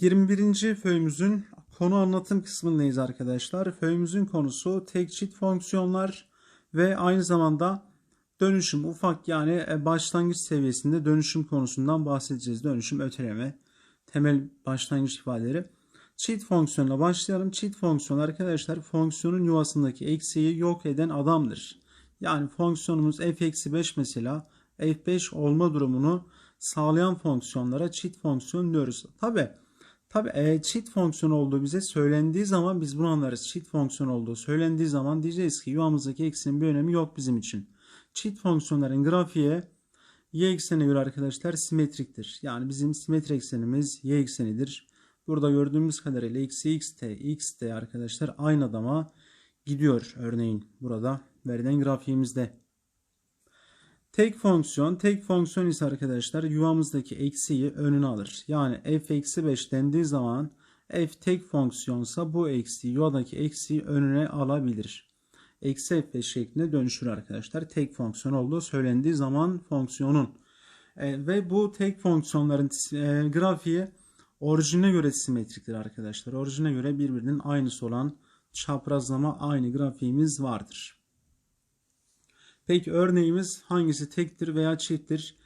21. föyümüzün konu anlatım kısmındayız arkadaşlar. Föyümüzün konusu tek çift fonksiyonlar ve aynı zamanda dönüşüm ufak yani e, başlangıç seviyesinde dönüşüm konusundan bahsedeceğiz. Dönüşüm öteleme temel başlangıç ifadeleri. Çift fonksiyonla başlayalım. Çift fonksiyon arkadaşlar fonksiyonun yuvasındaki eksiği yok eden adamdır. Yani fonksiyonumuz f-5 mesela f5 olma durumunu sağlayan fonksiyonlara çift fonksiyon diyoruz. Tabi tabi e, çift fonksiyon olduğu bize söylendiği zaman biz bunu anlarız. Çift fonksiyon olduğu söylendiği zaman diyeceğiz ki yuvamızdaki eksiğin bir önemi yok bizim için. Çift fonksiyonların grafiği y eksenine göre arkadaşlar simetriktir. Yani bizim simetri eksenimiz y eksenidir. Burada gördüğümüz kadarıyla eksi xt, xt arkadaşlar aynı adama gidiyor örneğin burada verilen grafiğimizde. Tek fonksiyon, tek fonksiyon ise arkadaşlar yuvamızdaki eksiği önüne alır. Yani f eksi 5 dendiği zaman f tek fonksiyonsa bu eksiği yuvadaki eksiği önüne alabilir. Eksi f5 şeklinde dönüşür arkadaşlar. Tek fonksiyon olduğu söylendiği zaman fonksiyonun. E, ve bu tek fonksiyonların e, grafiği orijine göre simetriktir arkadaşlar. Orijine göre birbirinin aynısı olan çaprazlama aynı grafiğimiz vardır. Peki örneğimiz hangisi tektir veya çifttir?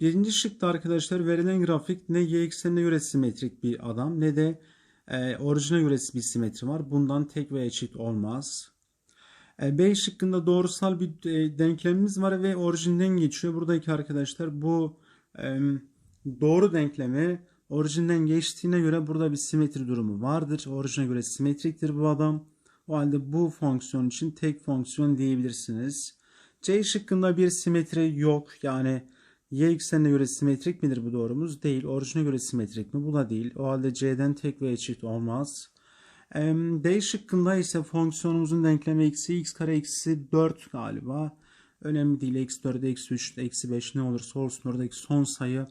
Birinci şıkta arkadaşlar verilen grafik ne y eksenine göre simetrik bir adam ne de e, orijine göre bir simetri var. Bundan tek veya çift olmaz. E, B şıkkında doğrusal bir e, denklemimiz var ve orijinden geçiyor. Buradaki arkadaşlar bu e, doğru denklemi orijinden geçtiğine göre burada bir simetri durumu vardır. Orijine göre simetriktir bu adam. O halde bu fonksiyon için tek fonksiyon diyebilirsiniz. C şıkkında bir simetri yok. Yani y eksenine göre simetrik midir bu doğrumuz? Değil. Orijine göre simetrik mi? Bu da değil. O halde C'den tek ve eşit olmaz. D şıkkında ise fonksiyonumuzun denklemi eksi x kare eksi 4 galiba. Önemli değil. Eksi 4, eksi 3, eksi 5 ne olursa olsun oradaki son sayı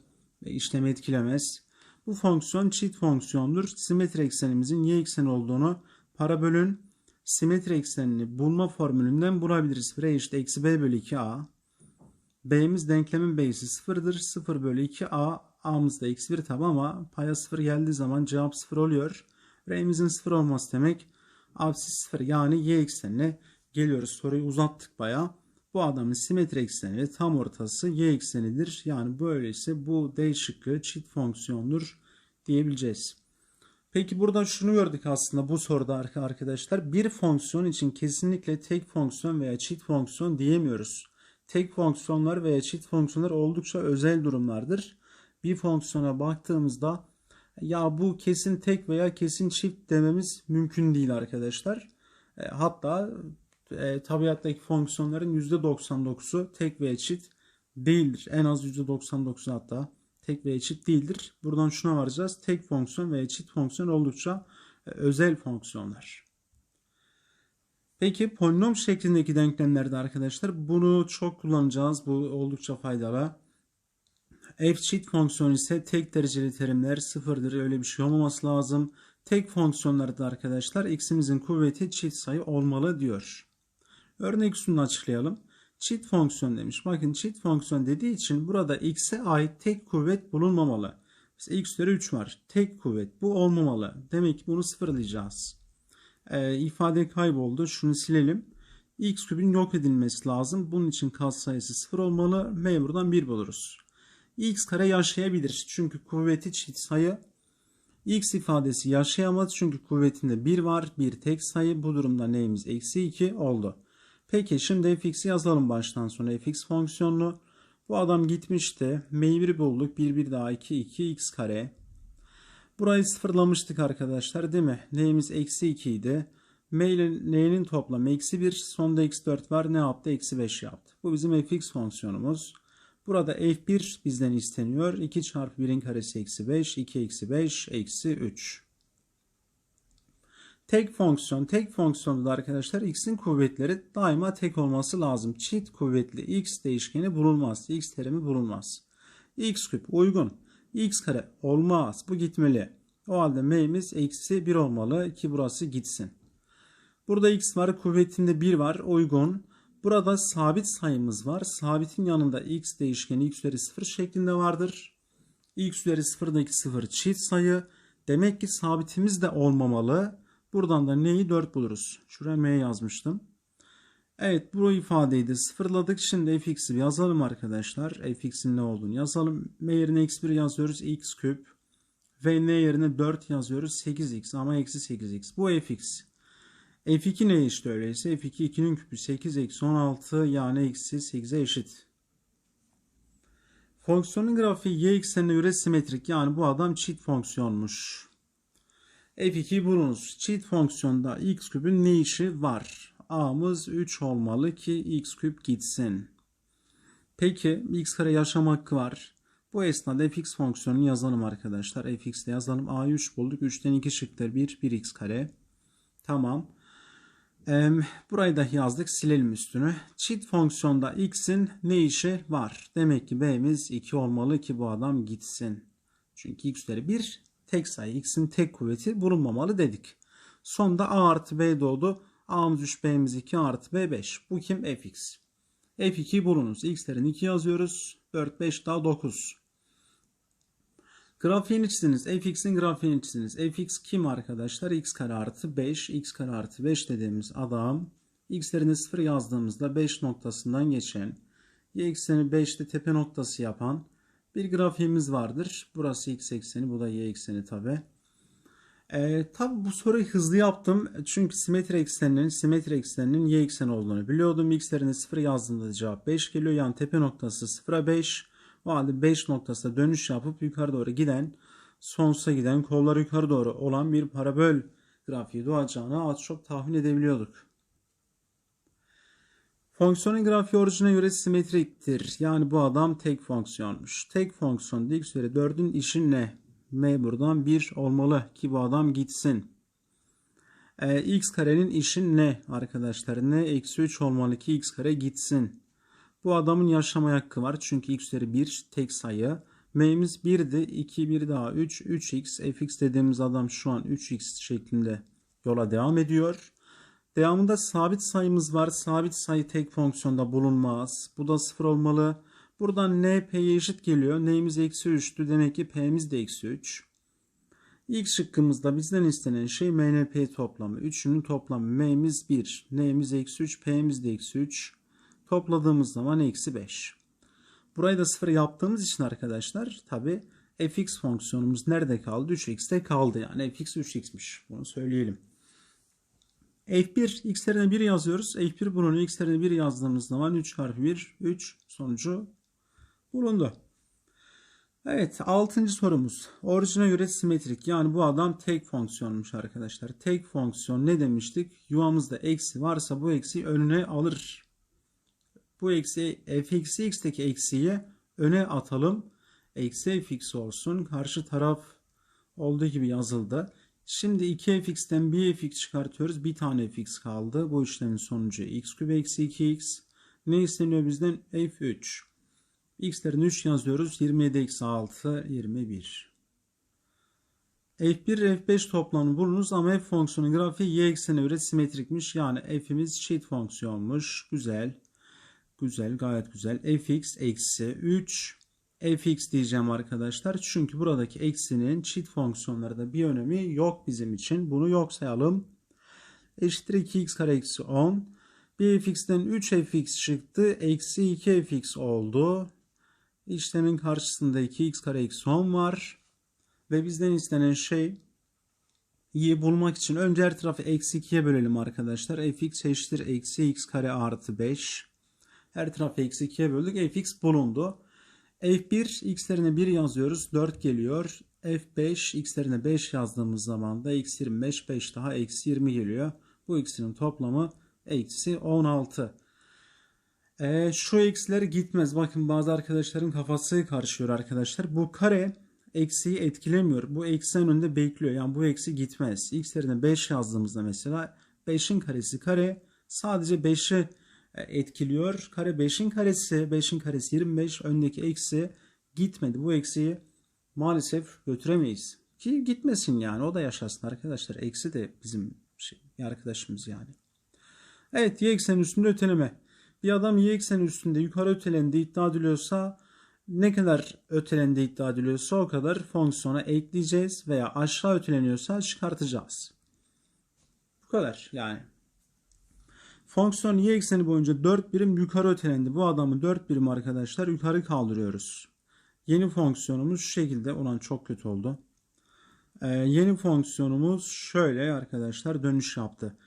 işlemi etkilemez. Bu fonksiyon çift fonksiyondur. Simetri eksenimizin y ekseni olduğunu parabolün simetri eksenini bulma formülünden bulabiliriz. R işte eksi b bölü 2a. B'miz denklemin b'si 0'dır. 0 bölü 2a. A'mız da eksi 1 tabi ama paya 0 geldiği zaman cevap 0 oluyor. R'mizin 0 olması demek absis 0 yani y eksenine geliyoruz. Soruyu uzattık baya. Bu adamın simetri ekseni tam ortası y eksenidir. Yani böyleyse bu D şıkkı çift fonksiyondur diyebileceğiz. Peki burada şunu gördük aslında bu soruda arkadaşlar. Bir fonksiyon için kesinlikle tek fonksiyon veya çift fonksiyon diyemiyoruz. Tek fonksiyonlar veya çift fonksiyonlar oldukça özel durumlardır. Bir fonksiyona baktığımızda ya bu kesin tek veya kesin çift dememiz mümkün değil arkadaşlar. E, hatta e, tabiattaki fonksiyonların %99'u tek veya çift değildir. En az %99'u hatta tek ve eşit değildir. Buradan şuna varacağız. Tek fonksiyon ve eşit fonksiyon oldukça e, özel fonksiyonlar. Peki polinom şeklindeki denklemlerde arkadaşlar bunu çok kullanacağız. Bu oldukça faydalı. F çift fonksiyon ise tek dereceli terimler sıfırdır. Öyle bir şey olmaması lazım. Tek fonksiyonlarda arkadaşlar x'imizin kuvveti çift sayı olmalı diyor. Örnek üstünü açıklayalım. Çift fonksiyon demiş. Bakın çift fonksiyon dediği için burada x'e ait tek kuvvet bulunmamalı. Mesela x üzeri 3 var. Tek kuvvet. Bu olmamalı. Demek ki bunu sıfırlayacağız. Ee, ifade kayboldu. Şunu silelim. x küpün yok edilmesi lazım. Bunun için katsayısı 0 olmalı. M buradan 1 buluruz. x kare yaşayabilir. Çünkü kuvveti çift sayı. x ifadesi yaşayamaz. Çünkü kuvvetinde 1 var. Bir tek sayı. Bu durumda neyimiz? Eksi 2 oldu. Peki şimdi fx'i yazalım baştan sona fx fonksiyonunu. Bu adam gitmişti. m'yi bulduk. 1 1 daha 2 2 x kare. Burayı sıfırlamıştık arkadaşlar değil mi? N'imiz eksi 2 idi. M ile n'nin toplamı eksi 1. Sonda eksi 4 var. Ne yaptı? Eksi 5 yaptı. Bu bizim fx fonksiyonumuz. Burada f1 bizden isteniyor. 2 çarpı 1'in karesi eksi 5. 2 eksi 5 eksi 3. Tek fonksiyon, tek fonksiyonda da arkadaşlar x'in kuvvetleri daima tek olması lazım. Çift kuvvetli x değişkeni bulunmaz. x terimi bulunmaz. x küp uygun. x kare olmaz. Bu gitmeli. O halde m'imiz eksi 1 olmalı ki burası gitsin. Burada x var. Kuvvetinde 1 var. Uygun. Burada sabit sayımız var. Sabitin yanında x değişkeni x üzeri 0 şeklinde vardır. x üzeri 0'daki 0 çift sayı. Demek ki sabitimiz de olmamalı. Buradan da neyi 4 buluruz. Şuraya m yazmıştım. Evet bu ifadeyi de sıfırladık. Şimdi fx'i yazalım arkadaşlar. fx'in ne olduğunu yazalım. m yerine x1 yazıyoruz. x küp. Ve n yerine 4 yazıyoruz. 8x ama eksi 8x. Bu fx. f2 ne işte öyleyse? f2 2'nin küpü 8 eksi 16 yani eksi 8'e eşit. Fonksiyonun grafiği y eksenine göre simetrik. Yani bu adam çift fonksiyonmuş. F2'yi bulunuz. Çift fonksiyonda x küpün ne işi var? a'mız 3 olmalı ki x küp gitsin. Peki x kare yaşam hakkı var. Bu esnada fx fonksiyonunu yazalım arkadaşlar. fx de yazalım. a'yı 3 bulduk. 3'ten 2 çıktı. 1, 1x kare. Tamam. Burayı da yazdık. Silelim üstünü. Çift fonksiyonda x'in ne işi var? Demek ki b'miz 2 olmalı ki bu adam gitsin. Çünkü x üzeri 1 tek sayı. x'in tek kuvveti bulunmamalı dedik. Sonda a artı b doğdu. a'mız 3 b'miz 2 artı b 5. Bu kim? fx. f2 bulunuz. x'lerin 2 yazıyoruz. 4, 5 daha 9. Grafiğini çiziniz. fx'in grafiğini çiziniz. fx kim arkadaşlar? x kare artı 5. x kare artı 5 dediğimiz adam. x'lerini 0 yazdığımızda 5 noktasından geçen. y ekseni 5'te tepe noktası yapan bir grafiğimiz vardır. Burası x ekseni bu da y ekseni tabi. Ee, tabi bu soruyu hızlı yaptım. Çünkü simetri ekseninin simetri ekseninin y ekseni olduğunu biliyordum. x'lerini 0 yazdığımda cevap 5 geliyor. Yani tepe noktası 0'a 5. O halde 5 noktasında dönüş yapıp yukarı doğru giden, sonsuza giden, kollar yukarı doğru olan bir parabol grafiği doğacağını az çok tahmin edebiliyorduk. Fonksiyonun grafiği orijine göre simetriktir. Yani bu adam tek fonksiyonmuş. Tek fonksiyon x üzeri 4'ün işi ne? M buradan 1 olmalı ki bu adam gitsin. Ee, x karenin işi ne arkadaşlar? Ne? Eksi 3 olmalı ki x kare gitsin. Bu adamın yaşama hakkı var. Çünkü x üzeri 1 tek sayı. M'miz 1'di. 2, 1 daha 3. 3x. fx dediğimiz adam şu an 3x şeklinde yola devam ediyor. Devamında sabit sayımız var. Sabit sayı tek fonksiyonda bulunmaz. Bu da 0 olmalı. Buradan n p'ye eşit geliyor. n'imiz eksi 3'tü. Demek ki p'miz de eksi 3. İlk şıkkımızda bizden istenen şey MNP toplamı. Üçünün toplamı. M'miz 1. N'miz eksi 3. P'miz de eksi 3. Topladığımız zaman eksi 5. Burayı da 0 yaptığımız için arkadaşlar tabi fx fonksiyonumuz nerede kaldı? 3x'te kaldı. Yani fx 3x'miş. Bunu söyleyelim. F1 x'lerine 1 yazıyoruz. f1 bunun x'lerine 1 yazdığımız zaman 3 çarpı 1 3 sonucu bulundu. Evet 6. sorumuz. Orijine göre simetrik. Yani bu adam tek fonksiyonmuş arkadaşlar. Tek fonksiyon ne demiştik? Yuvamızda eksi varsa bu eksi önüne alır. Bu eksi fx x'teki eksiyi öne atalım. Eksi fx olsun. Karşı taraf olduğu gibi yazıldı. Şimdi 2fx'ten bir fx çıkartıyoruz. Bir tane fx kaldı. Bu işlemin sonucu x küp eksi 2x. Ne isteniyor bizden? f3. x'lerin 3 yazıyoruz. 27 eksi 6 21. F1 F5 toplamını bulunuz ama f fonksiyonun grafiği y ekseni göre simetrikmiş. Yani f'imiz çift fonksiyonmuş. Güzel. Güzel gayet güzel. fx eksi 3 fx diyeceğim arkadaşlar. Çünkü buradaki eksinin çift fonksiyonlarda bir önemi yok bizim için. Bunu yok sayalım. Eşittir 2x kare eksi 10. Bir fx'ten 3 fx çıktı. Eksi 2 fx oldu. İşlemin karşısında 2x kare eksi 10 var. Ve bizden istenen şey y'yi bulmak için önce her tarafı eksi 2'ye bölelim arkadaşlar. fx eşittir eksi x kare artı 5. Her tarafı eksi 2'ye böldük. fx bulundu. F1 x'lerine 1 yazıyoruz. 4 geliyor. f5 x'lerine 5 yazdığımız zaman da eksi 25 5 daha eksi 20 geliyor. Bu ikisinin toplamı eksi 16. E, şu x'ler gitmez. Bakın bazı arkadaşların kafası karışıyor arkadaşlar. Bu kare eksiyi etkilemiyor. Bu eksi önünde bekliyor. Yani bu eksi gitmez. x'lerine 5 yazdığımızda mesela 5'in karesi kare sadece 5'i etkiliyor. Kare 5'in karesi 5'in karesi 25 öndeki eksi gitmedi. Bu eksiyi maalesef götüremeyiz. Ki gitmesin yani o da yaşasın arkadaşlar. Eksi de bizim şey, arkadaşımız yani. Evet y eksenin üstünde öteleme. Bir adam y ekseni üstünde yukarı ötelendiği iddia ediliyorsa ne kadar ötelendi iddia ediliyorsa o kadar fonksiyona ekleyeceğiz veya aşağı öteleniyorsa çıkartacağız. Bu kadar yani. Fonksiyon y ekseni boyunca 4 birim yukarı ötelendi. Bu adamı 4 birim arkadaşlar yukarı kaldırıyoruz. Yeni fonksiyonumuz şu şekilde. Ulan çok kötü oldu. Ee, yeni fonksiyonumuz şöyle arkadaşlar dönüş yaptı.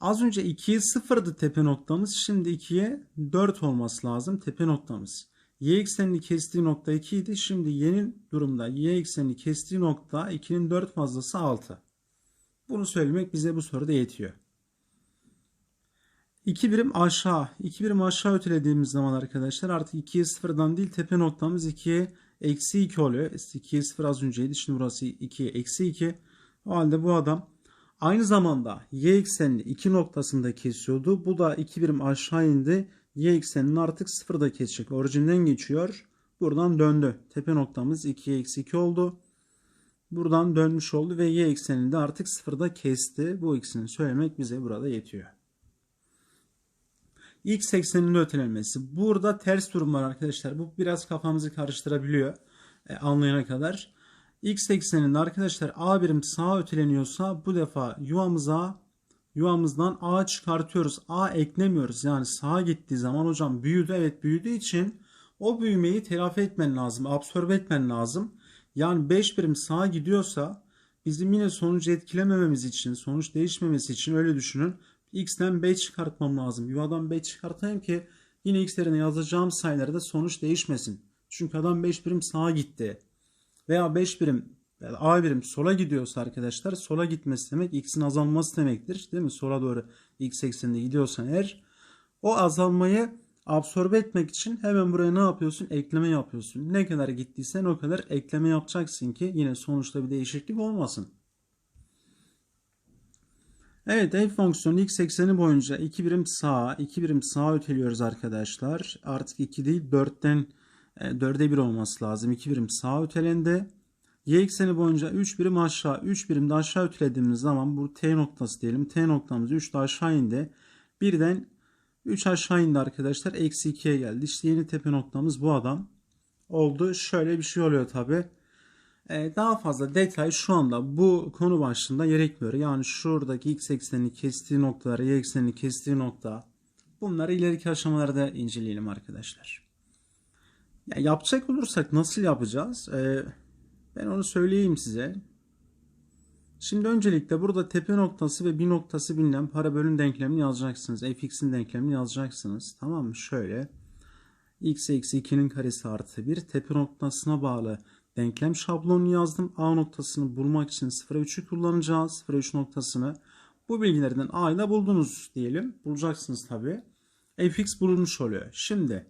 Az önce 2'ye 0'dı tepe noktamız. Şimdi 2'ye 4 olması lazım tepe noktamız. Y eksenini kestiği nokta 2 idi. Şimdi yeni durumda y eksenini kestiği nokta 2'nin 4 fazlası 6. Bunu söylemek bize bu soruda yetiyor. 2 birim aşağı, 2 birim aşağı ötelediğimiz zaman arkadaşlar artık 2'ye 0'dan değil tepe noktamız 2'ye eksi 2 oluyor. 2'ye 0 az önceydi. Şimdi burası 2'ye eksi 2. O halde bu adam aynı zamanda y eksenini 2 noktasında kesiyordu. Bu da 2 birim aşağı indi. Y eksenini artık 0'da kesecek. Orijinden geçiyor. Buradan döndü. Tepe noktamız 2'ye eksi 2 oldu. Buradan dönmüş oldu ve y eksenini de artık 0'da kesti. Bu ikisini söylemek bize burada yetiyor. X ekseninin ötelenmesi. Burada ters durum var arkadaşlar. Bu biraz kafamızı karıştırabiliyor. E, anlayana kadar. X ekseninde arkadaşlar A birim sağa öteleniyorsa bu defa yuvamıza yuvamızdan A çıkartıyoruz. A eklemiyoruz. Yani sağa gittiği zaman hocam büyüdü. Evet büyüdüğü için o büyümeyi telafi etmen lazım. Absorbe etmen lazım. Yani 5 birim sağa gidiyorsa bizim yine sonucu etkilemememiz için, sonuç değişmemesi için öyle düşünün. X'ten B çıkartmam lazım. Yuvadan B çıkartayım ki yine X yerine yazacağım sayılarda sonuç değişmesin. Çünkü adam 5 birim sağa gitti. Veya 5 birim A birim sola gidiyorsa arkadaşlar sola gitmesi demek X'in azalması demektir. Değil mi? Sola doğru X ekseninde gidiyorsan eğer o azalmayı absorbe etmek için hemen buraya ne yapıyorsun? Ekleme yapıyorsun. Ne kadar gittiysen o kadar ekleme yapacaksın ki yine sonuçta bir değişiklik olmasın. Evet f fonksiyonu x ekseni boyunca 2 birim sağa 2 birim sağa öteliyoruz arkadaşlar. Artık 2 değil 4'ten 4'e 1 olması lazım. 2 birim sağa ötelendi. Y ekseni boyunca 3 birim aşağı 3 birim de aşağı ötelediğimiz zaman bu t noktası diyelim. T noktamız 3 de aşağı indi. Birden 3 aşağı indi arkadaşlar. Eksi 2'ye geldi. İşte yeni tepe noktamız bu adam oldu. Şöyle bir şey oluyor tabi. Ee, daha fazla detay şu anda bu konu başlığında gerekmiyor. Yani şuradaki x eksenini kestiği noktalar, y eksenini kestiği nokta. Bunları ileriki aşamalarda inceleyelim arkadaşlar. Ya yapacak olursak nasıl yapacağız? Ee, ben onu söyleyeyim size. Şimdi öncelikle burada tepe noktası ve bir noktası bilinen parabolün denklemini yazacaksınız. fx'in denklemini yazacaksınız. Tamam mı? Şöyle. x eksi 2'nin karesi artı 1 tepe noktasına bağlı denklem şablonunu yazdım. A noktasını bulmak için 0'a 3'ü kullanacağız. 0'a 3 noktasını. Bu bilgilerden A'yı da buldunuz diyelim. Bulacaksınız tabi. fx bulunmuş oluyor. Şimdi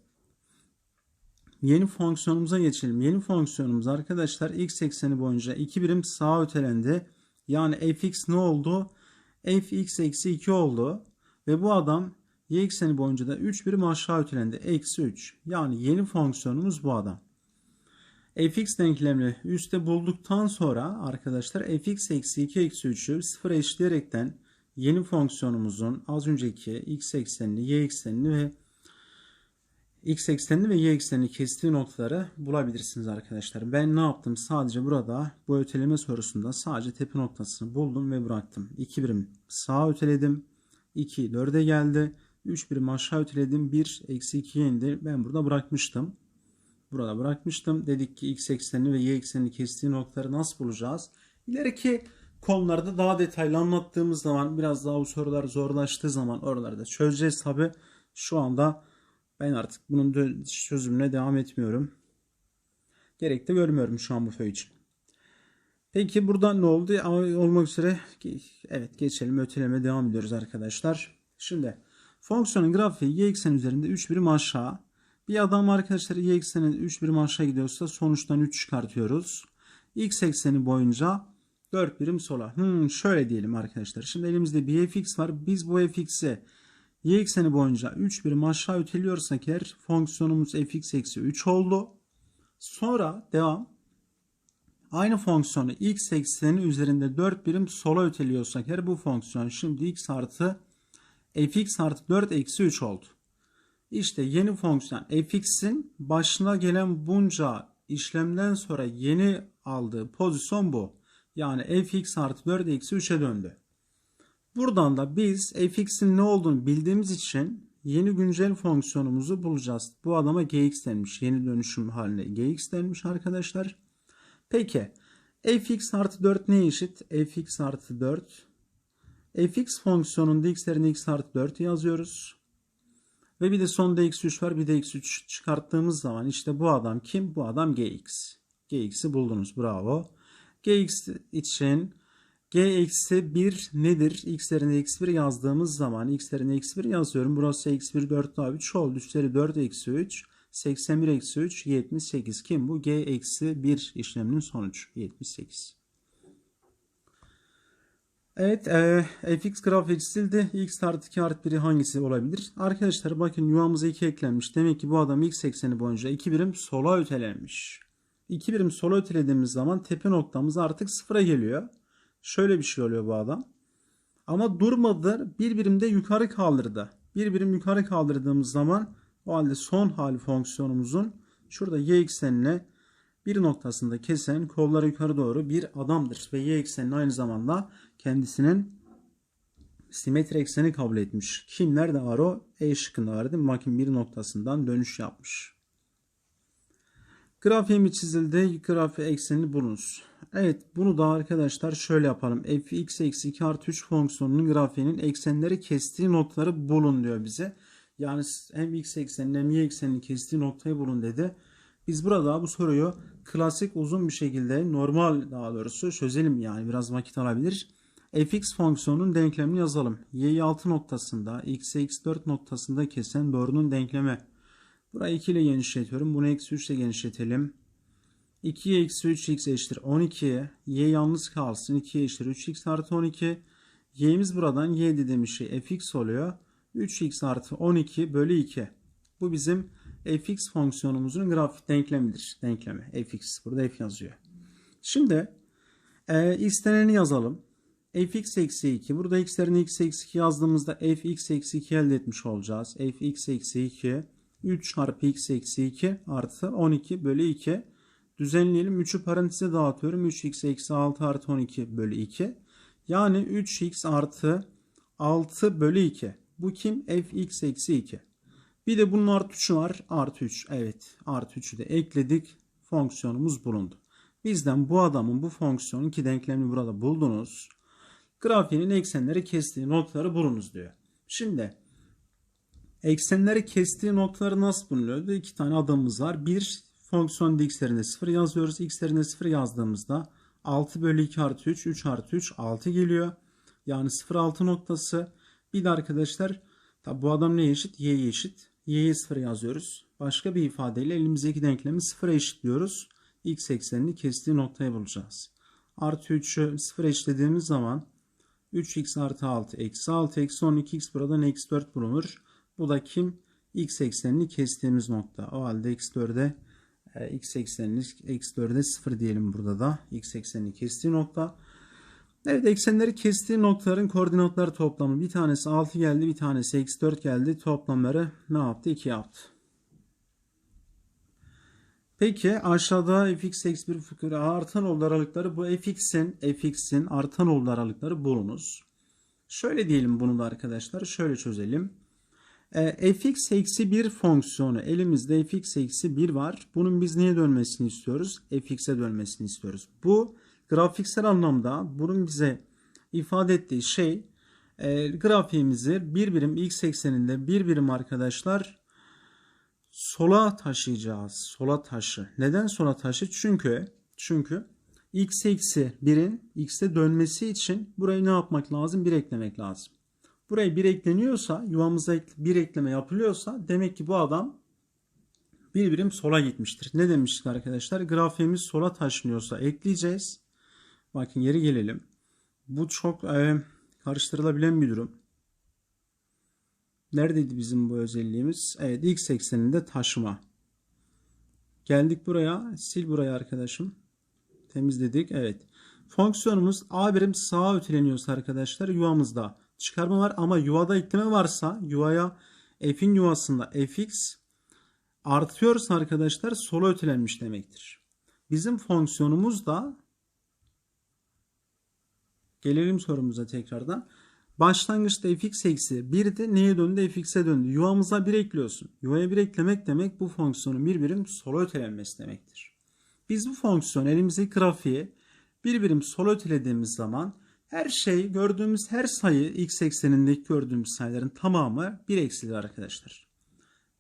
yeni fonksiyonumuza geçelim. Yeni fonksiyonumuz arkadaşlar x ekseni boyunca 2 birim sağa ötelendi. Yani fx ne oldu? fx eksi 2 oldu. Ve bu adam y ekseni boyunca da 3 birim aşağı ötelendi. Eksi 3. Yani yeni fonksiyonumuz bu adam fx denklemini üstte bulduktan sonra arkadaşlar fx eksi 2 eksi 3'ü 0 eşitleyerekten yeni fonksiyonumuzun az önceki x eksenini, y eksenini ve x eksenini ve y eksenini kestiği noktaları bulabilirsiniz arkadaşlar. Ben ne yaptım? Sadece burada bu öteleme sorusunda sadece tepe noktasını buldum ve bıraktım. 2 birim sağa öteledim. 2 4'e geldi. 3 birim aşağı öteledim. 1 eksi 2'ye indi. Ben burada bırakmıştım burada bırakmıştım. Dedik ki x eksenini ve y eksenini kestiği noktaları nasıl bulacağız? İleriki konularda daha detaylı anlattığımız zaman biraz daha bu sorular zorlaştığı zaman oraları da çözeceğiz tabi. Şu anda ben artık bunun çözümüne devam etmiyorum. Gerek de görmüyorum şu an bu föy için. Peki burada ne oldu? Olmak üzere evet geçelim öteleme devam ediyoruz arkadaşlar. Şimdi fonksiyonun grafiği y eksen üzerinde 3 birim aşağı bir adam arkadaşlar y ekseni 3 birim aşağı gidiyorsa sonuçtan 3 çıkartıyoruz. X ekseni boyunca 4 birim sola. Hmm, şöyle diyelim arkadaşlar. Şimdi elimizde bir fx var. Biz bu fx'i y ekseni boyunca 3 birim aşağı öteliyorsak eğer fonksiyonumuz fx eksi 3 oldu. Sonra devam. Aynı fonksiyonu x ekseni üzerinde 4 birim sola öteliyorsak eğer bu fonksiyon şimdi x artı fx artı 4 eksi 3 oldu. İşte yeni fonksiyon fx'in başına gelen bunca işlemden sonra yeni aldığı pozisyon bu. Yani fx artı 4 eksi 3'e döndü. Buradan da biz fx'in ne olduğunu bildiğimiz için yeni güncel fonksiyonumuzu bulacağız. Bu adama gx denmiş. Yeni dönüşüm haline gx denmiş arkadaşlar. Peki fx artı 4 ne eşit? fx artı 4 fx fonksiyonunda x yerine x artı 4 yazıyoruz. Ve bir de sonda eksi 3 var. Bir de eksi 3 çıkarttığımız zaman işte bu adam kim? Bu adam gx. gx'i buldunuz. Bravo. gx için g eksi 1 nedir? x yerine eksi 1 yazdığımız zaman x yerine eksi 1 yazıyorum. Burası eksi 1 4 daha 3 oldu. Üstleri 4 eksi 3. 81 eksi 3 78. Kim bu? g eksi 1 işleminin sonucu. 78. Evet, e, fx grafik çizildi. x artı 2 artı 1'i hangisi olabilir? Arkadaşlar bakın yuvamıza 2 eklenmiş. Demek ki bu adam x ekseni boyunca 2 birim sola ötelenmiş. 2 birim sola ötelediğimiz zaman tepe noktamız artık sıfıra geliyor. Şöyle bir şey oluyor bu adam. Ama durmadı. Bir birim de yukarı kaldırdı. Bir birim yukarı kaldırdığımız zaman o halde son hali fonksiyonumuzun şurada y eksenine bir noktasında kesen kolları yukarı doğru bir adamdır. Ve y ekseninin aynı zamanda kendisinin simetri ekseni kabul etmiş. Kim nerede var o? E şıkkında var değil mi? Bakın bir noktasından dönüş yapmış. Grafiğimi çizildi. Grafiği eksenini bulunuz. Evet bunu da arkadaşlar şöyle yapalım. fx eksi 2 artı 3 fonksiyonunun grafiğinin eksenleri kestiği noktaları bulun diyor bize. Yani hem x eksenini hem y eksenini kestiği noktayı bulun dedi. Biz burada bu soruyu klasik uzun bir şekilde normal daha doğrusu çözelim yani biraz vakit alabilir. fx fonksiyonunun denklemini yazalım. y'yi 6 noktasında x'e x4 noktasında kesen doğrunun denklemi. Burayı 2 ile genişletiyorum. Bunu eksi 3 ile genişletelim. 2'ye eksi 3x eşittir 12'ye. y yalnız kalsın. 2'ye eşittir 3x artı 12. y'miz buradan y dediğimiz şey fx oluyor. 3x artı 12 bölü 2. Bu bizim fx fonksiyonumuzun grafik denklemidir. Denklemi fx. Burada f yazıyor. Şimdi e, isteneni yazalım. fx eksi 2. Burada x'lerini x eksi 2 yazdığımızda fx eksi 2 elde etmiş olacağız. fx eksi 2 3 çarpı x eksi 2 artı 12 bölü 2. Düzenleyelim. 3'ü paranteze dağıtıyorum. 3x eksi 6 artı 12 bölü 2. Yani 3x artı 6 bölü 2. Bu kim? fx eksi 2. Bir de bunun artı 3'ü var. Artı 3. Evet. Artı 3'ü de ekledik. Fonksiyonumuz bulundu. Bizden bu adamın bu fonksiyonun ki denklemini burada buldunuz. Grafiğinin eksenleri kestiği noktaları bulunuz diyor. Şimdi eksenleri kestiği noktaları nasıl bulunuyordu? İki tane adamımız var. Bir fonksiyon x'lerinde 0 yazıyoruz. x'lerinde 0 yazdığımızda 6 bölü 2 artı 3. 3 artı 3 6 geliyor. Yani 0 6 noktası. Bir de arkadaşlar tabi bu adam ne eşit? y'ye eşit. Y'ye 0 yazıyoruz. Başka bir ifadeyle elimizdeki denklemi 0'a eşitliyoruz. x eksenini kestiği noktayı bulacağız. Artı 3'ü 0 eşitlediğimiz zaman 3x artı 6 eksi 6 eksi 12x buradan eksi 4 bulunur. Bu da kim? x eksenini kestiğimiz nokta. O halde eksi 4'e x eksenini eksi 4'e 0 diyelim burada da. x eksenini kestiği nokta. Evet eksenleri kestiği noktaların koordinatları toplamı. Bir tanesi 6 geldi bir tanesi eksi 4 geldi. Toplamları ne yaptı? 2 yaptı. Peki aşağıda fx eksi 1 fıkra artan oldu aralıkları bu fx'in fx'in artan oldu aralıkları bulunuz. Şöyle diyelim bunu da arkadaşlar. Şöyle çözelim. E, fx eksi 1 fonksiyonu elimizde fx eksi 1 var. Bunun biz niye dönmesini istiyoruz? fx'e dönmesini istiyoruz. Bu grafiksel anlamda bunun bize ifade ettiği şey e, grafiğimizi bir birim x ekseninde bir birim arkadaşlar sola taşıyacağız. Sola taşı. Neden sola taşı? Çünkü çünkü x eksi 1'in x'e dönmesi için burayı ne yapmak lazım? 1 eklemek lazım. Buraya 1 ekleniyorsa yuvamıza bir ekleme yapılıyorsa demek ki bu adam bir birim sola gitmiştir. Ne demiştik arkadaşlar? Grafiğimiz sola taşınıyorsa ekleyeceğiz. Bakın geri gelelim. Bu çok e, karıştırılabilen bir durum. Neredeydi bizim bu özelliğimiz? Evet x ekseninde taşıma. Geldik buraya. Sil burayı arkadaşım. Temizledik. Evet. Fonksiyonumuz a birim sağa öteleniyorsa arkadaşlar yuvamızda çıkarma var ama yuvada ekleme varsa yuvaya f'in yuvasında fx artıyorsa arkadaşlar sola ötelenmiş demektir. Bizim fonksiyonumuz da gelelim sorumuza tekrardan. Başlangıçta fx eksi 1'di. Neye döndü? fx'e döndü. Yuvamıza 1 ekliyorsun. Yuvaya 1 eklemek demek bu fonksiyonun bir birim sola ötelenmesi demektir. Biz bu fonksiyon elimizdeki grafiği bir birim sola ötelediğimiz zaman her şey gördüğümüz her sayı x eksenindeki gördüğümüz sayıların tamamı 1 eksilir arkadaşlar.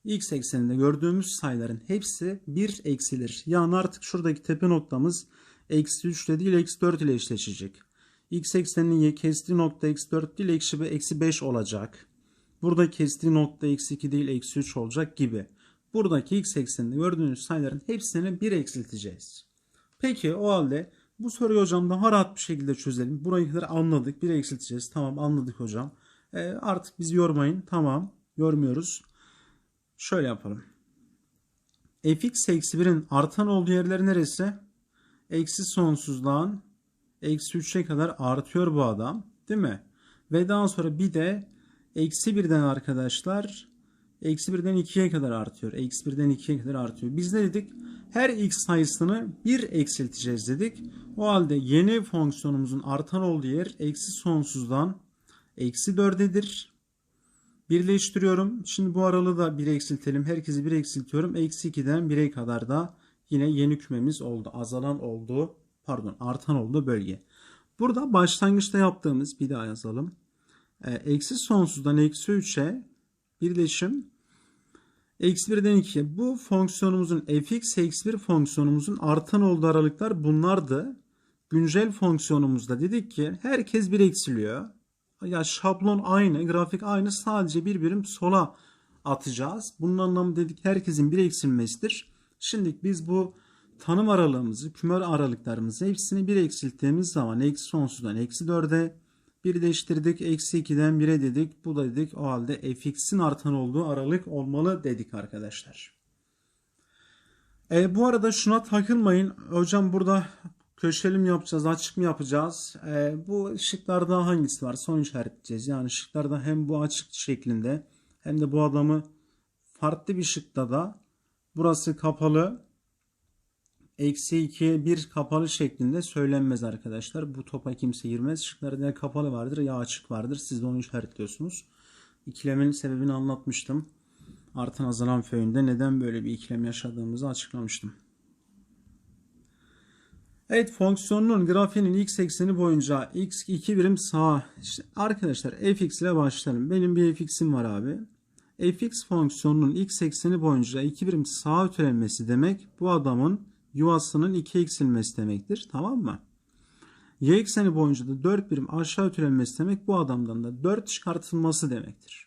X ekseninde gördüğümüz sayıların hepsi 1 eksilir. Yani artık şuradaki tepe noktamız eksi 3 ile değil eksi 4 ile eşleşecek. X ekseninin kestiği nokta eksi 4 değil eksi eksi 5 olacak. Burada kestiği nokta eksi 2 değil eksi 3 olacak gibi. Buradaki x ekseninde gördüğünüz sayıların hepsini 1 eksilteceğiz. Peki o halde bu soruyu hocam daha rahat bir şekilde çözelim. Burayı anladık. 1 eksilteceğiz. Tamam anladık hocam. E, artık bizi yormayın. Tamam yormuyoruz. Şöyle yapalım. fx eksi 1'in artan olduğu yerler neresi? Eksi sonsuzdan eksi 3'e kadar artıyor bu adam. Değil mi? Ve daha sonra bir de eksi 1'den arkadaşlar eksi 1'den 2'ye kadar artıyor. Eksi 1'den 2'ye kadar artıyor. Biz ne dedik? Her x sayısını 1 eksilteceğiz dedik. O halde yeni fonksiyonumuzun artan olduğu yer eksi sonsuzdan eksi 4'edir. Birleştiriyorum. Şimdi bu aralığı da 1 eksiltelim. Herkesi 1 eksiltiyorum. Eksi 2'den 1'e kadar da yine yeni kümemiz oldu. Azalan oldu. Pardon artan oldu bölge. Burada başlangıçta yaptığımız bir daha yazalım. E, eksi sonsuzdan eksi 3'e birleşim eksi 1'den 2'ye. Bu fonksiyonumuzun fx eksi 1 fonksiyonumuzun artan olduğu aralıklar bunlardı. Güncel fonksiyonumuzda dedik ki herkes 1 eksiliyor. Ya şablon aynı, grafik aynı sadece bir birim sola atacağız. Bunun anlamı dedik herkesin bir eksilmesidir. Şimdi biz bu tanım aralığımızı, kümer aralıklarımızı hepsini bir eksilttiğimiz zaman eksi sonsuzdan eksi 4'e bir değiştirdik. Eksi 2'den 1'e dedik. Bu da dedik o halde fx'in artan olduğu aralık olmalı dedik arkadaşlar. E, bu arada şuna takılmayın. Hocam burada köşeli mi yapacağız, açık mı yapacağız? E, bu şıklarda hangisi var? Son işaretleyeceğiz. Yani şıklarda hem bu açık şeklinde hem de bu adamı farklı bir şıkta da burası kapalı eksi 2 1 kapalı şeklinde söylenmez arkadaşlar. Bu topa kimse girmez. Şıklarda ya kapalı vardır ya açık vardır. Siz de onu işaretliyorsunuz. İkilemin sebebini anlatmıştım. Artan azalan föyünde neden böyle bir ikilem yaşadığımızı açıklamıştım. Evet fonksiyonun grafiğinin x ekseni boyunca x 2 birim sağa. İşte arkadaşlar fx ile başlayalım. Benim bir fx'im var abi. fx fonksiyonunun x ekseni boyunca 2 birim sağa ötelenmesi demek bu adamın yuvasının 2 eksilmesi demektir. Tamam mı? Y ekseni boyunca da 4 birim aşağı ötelenmesi demek bu adamdan da 4 çıkartılması demektir.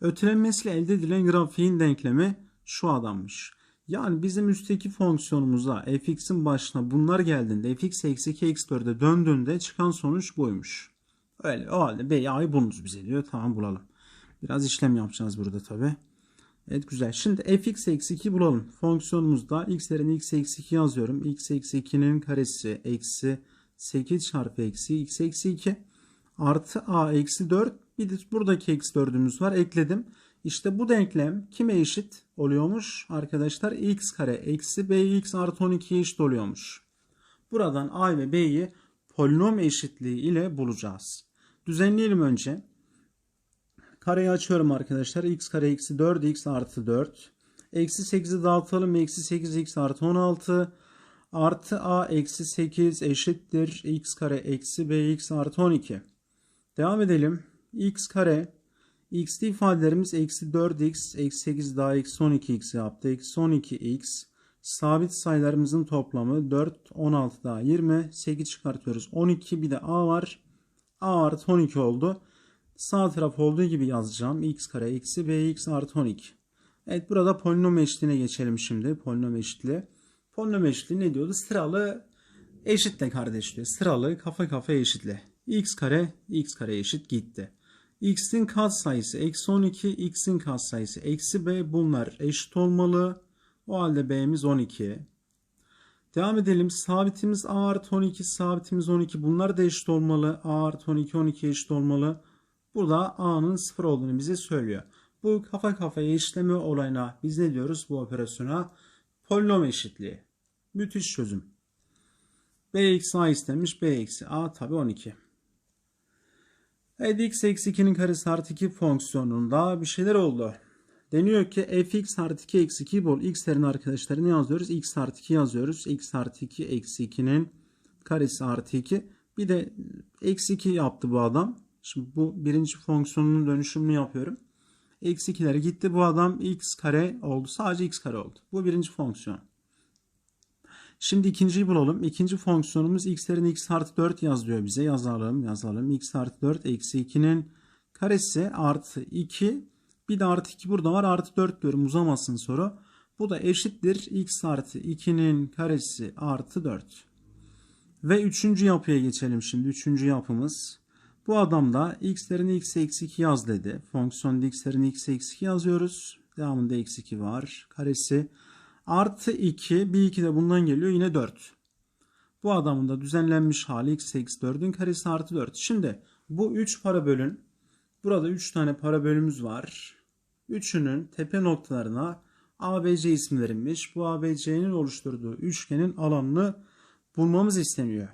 Ötelenmesiyle elde edilen grafiğin denklemi şu adammış. Yani bizim üstteki fonksiyonumuza fx'in başına bunlar geldiğinde fx eksi 2 eksi 4'e döndüğünde çıkan sonuç buymuş. Öyle o halde B'yi A'yı bulunuz bize diyor. Tamam bulalım. Biraz işlem yapacağız burada tabi. Evet güzel. Şimdi fx eksi 2 bulalım. Fonksiyonumuzda x yerine x eksi 2 yazıyorum. x eksi 2'nin karesi eksi 8 çarpı eksi x eksi 2 artı a eksi 4 bir de buradaki eksi 4'ümüz var ekledim. İşte bu denklem kime eşit oluyormuş arkadaşlar? x kare eksi bx artı 12'ye eşit oluyormuş. Buradan a ve b'yi polinom eşitliği ile bulacağız. Düzenleyelim önce. Kareyi açıyorum arkadaşlar. x kare eksi 4 x artı 4. Eksi 8'i dağıtalım. Eksi 8 x artı 16 artı a eksi 8 eşittir x kare eksi bx artı 12. Devam edelim. x kare x'li ifadelerimiz eksi 4x eksi 8 daha eksi 12x yaptı. Eksi 12x sabit sayılarımızın toplamı 4 16 daha 20 8 çıkartıyoruz. 12 bir de a var. a artı 12 oldu. Sağ taraf olduğu gibi yazacağım. x kare eksi bx artı 12. Evet burada polinom eşitliğine geçelim şimdi. Polinom eşitliği. Polinom eşitliği ne diyordu? Sıralı eşitle kardeş diyor. Sıralı kafa kafa eşitle. x kare x kare eşit gitti. x'in katsayısı eksi 12, x'in katsayısı eksi b bunlar eşit olmalı. O halde b'miz 12. Devam edelim. Sabitimiz a artı 12, sabitimiz 12. Bunlar da eşit olmalı. a artı 12, 12 eşit olmalı. Burada a'nın 0 olduğunu bize söylüyor. Bu kafa kafaya eşitleme olayına biz ne diyoruz bu operasyona? Polinom eşitliği. Müthiş çözüm. B eksi A istenmiş. B eksi A tabi 12. Evet x eksi 2'nin karesi artı 2 fonksiyonunda bir şeyler oldu. Deniyor ki fx artı 2 eksi 2 bol x'lerin arkadaşlarını yazıyoruz. x artı 2 yazıyoruz. x artı 2 eksi 2'nin karesi artı 2. Bir de eksi 2 yaptı bu adam. Şimdi bu birinci fonksiyonun dönüşümünü yapıyorum. Eksi 2'ler gitti. Bu adam x kare oldu. Sadece x kare oldu. Bu birinci fonksiyon. Şimdi ikinciyi bulalım. İkinci fonksiyonumuz x'lerin x artı 4 yaz diyor bize. Yazalım yazalım. x artı 4 eksi 2'nin karesi artı 2. Bir de artı 2 burada var. Artı 4 diyorum uzamasın soru. Bu da eşittir. x artı 2'nin karesi artı 4. Ve üçüncü yapıya geçelim şimdi. Üçüncü yapımız. Bu adamda x'lerin x eksi 2 yaz dedi. Fonksiyonda x'lerin x eksi 2 yazıyoruz. Devamında eksi 2 var. Karesi artı 2. Bir 2 de bundan geliyor. Yine 4. Bu adamın da düzenlenmiş hali x eksi 4'ün karesi artı 4. Şimdi bu 3 parabölün burada 3 tane parabölümüz var. Üçünün tepe noktalarına ABC isim verilmiş. Bu ABC'nin oluşturduğu üçgenin alanını bulmamız isteniyor.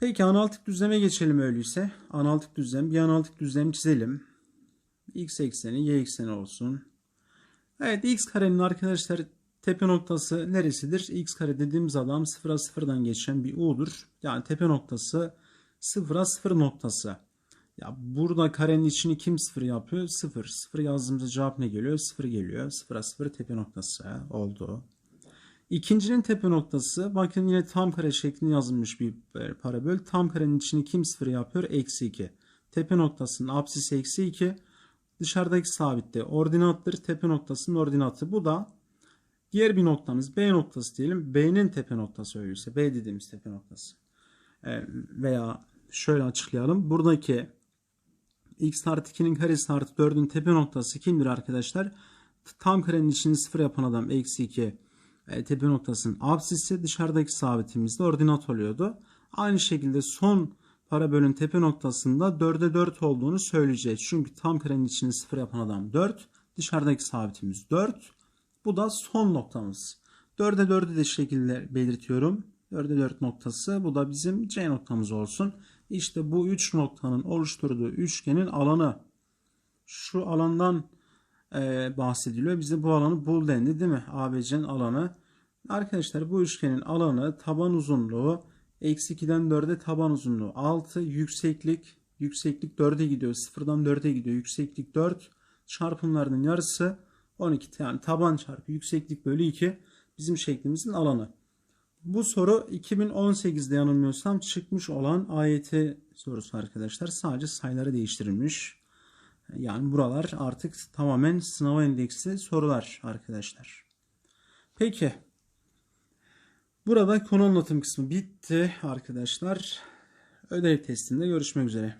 Peki analitik düzleme geçelim öyleyse. Analitik düzlem. Bir analitik düzlem çizelim. X ekseni, Y ekseni olsun. Evet x karenin arkadaşlar tepe noktası neresidir? X kare dediğimiz adam 0'a 0'dan geçen bir u'dur. Yani tepe noktası 0'a 0 noktası. Ya burada karenin içini kim 0 yapıyor? 0. 0 yazdığımızda cevap ne geliyor? 0 geliyor. 0'a 0 tepe noktası oldu. İkincinin tepe noktası bakın yine tam kare şeklinde yazılmış bir parabol. Tam karenin içini kim 0 yapıyor? Eksi 2. Tepe noktasının apsisi eksi 2. Dışarıdaki sabitte ordinattır. Tepe noktasının ordinatı. Bu da diğer bir noktamız B noktası diyelim. B'nin tepe noktası öyleyse. B dediğimiz tepe noktası. E, veya şöyle açıklayalım. Buradaki x artı 2'nin karesi artı 4'ün tepe noktası kimdir arkadaşlar? Tam karenin içini 0 yapan adam eksi 2 e, tepe noktasının absisi dışarıdaki sabitimiz de ordinat oluyordu. Aynı şekilde son parabölün tepe noktasında 4'e 4 olduğunu söyleyeceğiz. Çünkü tam karenin içini 0 yapan adam 4. Dışarıdaki sabitimiz 4. Bu da son noktamız. 4'e 4'ü de şekilde belirtiyorum. 4'e 4 noktası bu da bizim C noktamız olsun. İşte bu 3 noktanın oluşturduğu üçgenin alanı. Şu alandan e, bahsediliyor. Bize bu alanı bul dendi değil mi? ABC'nin alanı. Arkadaşlar bu üçgenin alanı taban uzunluğu eksi 2'den 4'e taban uzunluğu 6 yükseklik yükseklik 4'e gidiyor 0'dan 4'e gidiyor yükseklik 4 çarpımlarının yarısı 12 yani taban çarpı yükseklik bölü 2 bizim şeklimizin alanı. Bu soru 2018'de yanılmıyorsam çıkmış olan AYT sorusu arkadaşlar. Sadece sayıları değiştirilmiş. Yani buralar artık tamamen sınava endeksli sorular arkadaşlar. Peki. Burada konu anlatım kısmı bitti arkadaşlar. Ödev testinde görüşmek üzere.